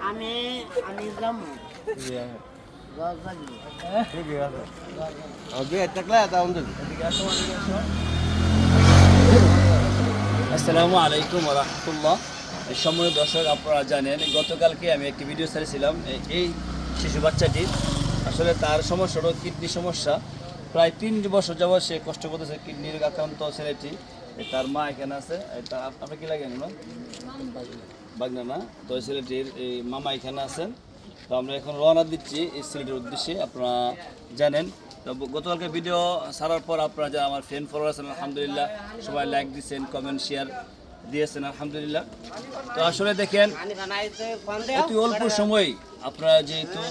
আমি আমি যাব আসসালামু আলাইকুম রহমতুল্লাহ সময় দর্শক আপনারা জানেন গতকালকে আমি একটি ভিডিও ছেড়েছিলাম। এই শিশু বাচ্চাটির আসলে তার সমস্যা হলো কিডনি সমস্যা। প্রায় তিন বছর যাবৎ সে কষ্ট করতেছে কিডনির আক্রান্ত ছেলেটি। তার মা এখানে আছে। এ তা- আপনার কি লাগে না বাগনা না তো এই ছেলেটির এই মামা এখানে আছেন। তো আমরা এখন রওনা দিচ্ছি এই ছেলেটির উদ্দেশ্যে, আপনারা জানেন। তো গতকালকে ভিডিও ছাড়ার পর আপনারা যারা আমার ফ্রেন্ড ফলোয়ার আছেন, আলহামদুলিল্লাহ, সবাই লাইক দিচ্ছেন কমেন্ট শেয়ার দিয়েছেন, আলহামদুলিল্লাহ। তো আসলে দেখেন, অতি অল্প সময় আপনারা যেহেতু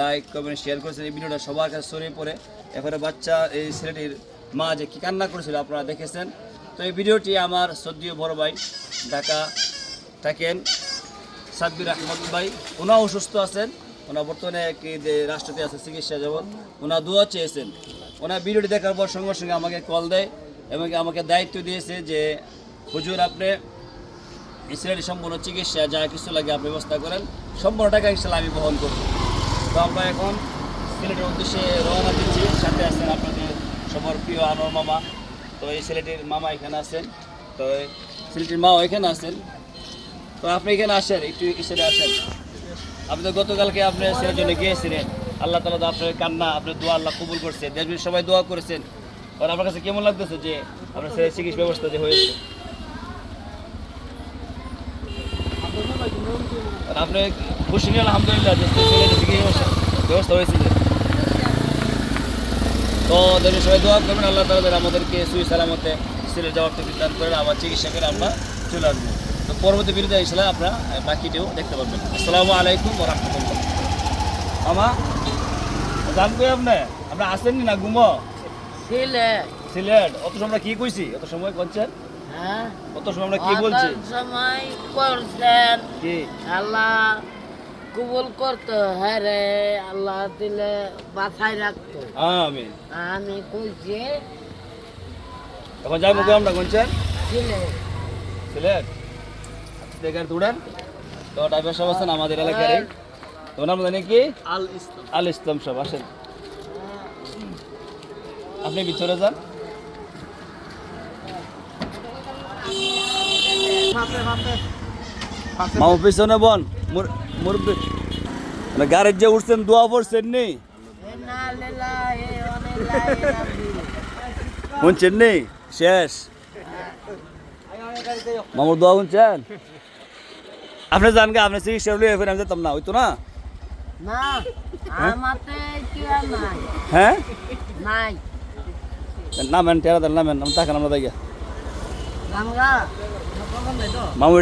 লাইক কমেন্ট শেয়ার করেছেন, এই ভিডিওটা সবার কাছে ছড়িয়ে পড়ে। এবারে বাচ্চা, এই ছেলেটির মা যে কি কান্না করেছিল আপনারা দেখেছেন। তো এই ভিডিওটি আমার সদ্যীয় বড় ভাই, ঢাকা থাকেন সাব্বির আহমদ ভাই। ওনাও অসুস্থ আছেন। ওনার বর্তমানে কি যে রাষ্ট্রতে আছে চিকিৎসা যাবৎ ওনার দোয়া চেয়েছেন। ওনার ভিডিওটি দেখার পর সঙ্গে সঙ্গে আমাকে কল দেয় এবং আমাকে দায়িত্ব দিয়েছে যে, হুজুর, আপনি ইসরায়েলি সম্পূর্ণ চিকিৎসা, যা কিছু লাগে আপনি ব্যবস্থা করেন। সম্পূর্ণ টাকা ইনশাল্লাহ আমি বহন করব। তো আমরা এখন সিলেটের উদ্দেশ্যে রওনা দিচ্ছি। সাথে আছেন আপনাদের সবার প্রিয় আনোয়ার মামা। তো এই ছেলেটির মামা এখানে আছেন। তো এই ছেলেটির মাও এখানে আছেন। তো আপনি এখানে আসেন, একটু ইসেরে আসেন। আপনি তো গতকালকে আপনি ছেলের জন্য গিয়েছিলেন। আল্লাহ তালা তো আপনার কান্না, আপনার দোয়া আল্লাহ কবুল করছে। দেশ বিদেশ সবাই দোয়া করেছেন। আর আমার কাছে কেমন লাগতেছে যে আপনার ছেলের চিকিৎসা ব্যবস্থা যে হয়েছে? আপনি খুশি নিয়ে আলহামদুলিল্লাহ ব্যবস্থা হয়েছে যে। তো দেশের সবাই দোয়া করবেন, আল্লাহ তালা আমাদেরকে সুই সালামতে সিলেট যাওয়ার থেকে দান করেন। আবার চিকিৎসা করে আমরা চলে আসব। তো পরবর্তী বিরুদ্ধে ইনশাল্লাহ আপনারা বাকিটিও দেখতে পাবেন আসসালামু আলাইকুম রহমতুল্লাহ। আমা জানব আপনি আপনি আসেননি না ঘুমো? ছিলে। সিলেট অত সময় আমরা কি কইছি? অত সময় করছেন হ্যাঁ? অত সময় আমরা কি বলছি? সময় করছেন। কি? আল্লাহ কবুল করতো হ্যাঁ রে আল্লাহ দিলে বাছাই রাখতো। আমিন। আমি কইছি এখন যাই মুখে আমরা কোনছেন ছিলে। সিলেট দুড়ান। তো ড্রাইভার সাহেব আছেন আমাদের এলাকার তো নাম জানি কি? আল ইসলাম। আল ইসলাম সাহেব আসেন। আপনি ভিতরে যান। মামা পিছনে বন মুরব্বী। মানে গাড়ির যে উঠছেন দোয়া পড়ছেন নি? শুনছেন নি? শেষ। মামুর দোয়া শুনছেন? আপনি জান গা আপনি চিকিৎসা হলে ফের আমি যেতাম না হইতো না? হ্যাঁ নামেন টেরা দেন নামেন আমি তাকে আমরা দেখি মামু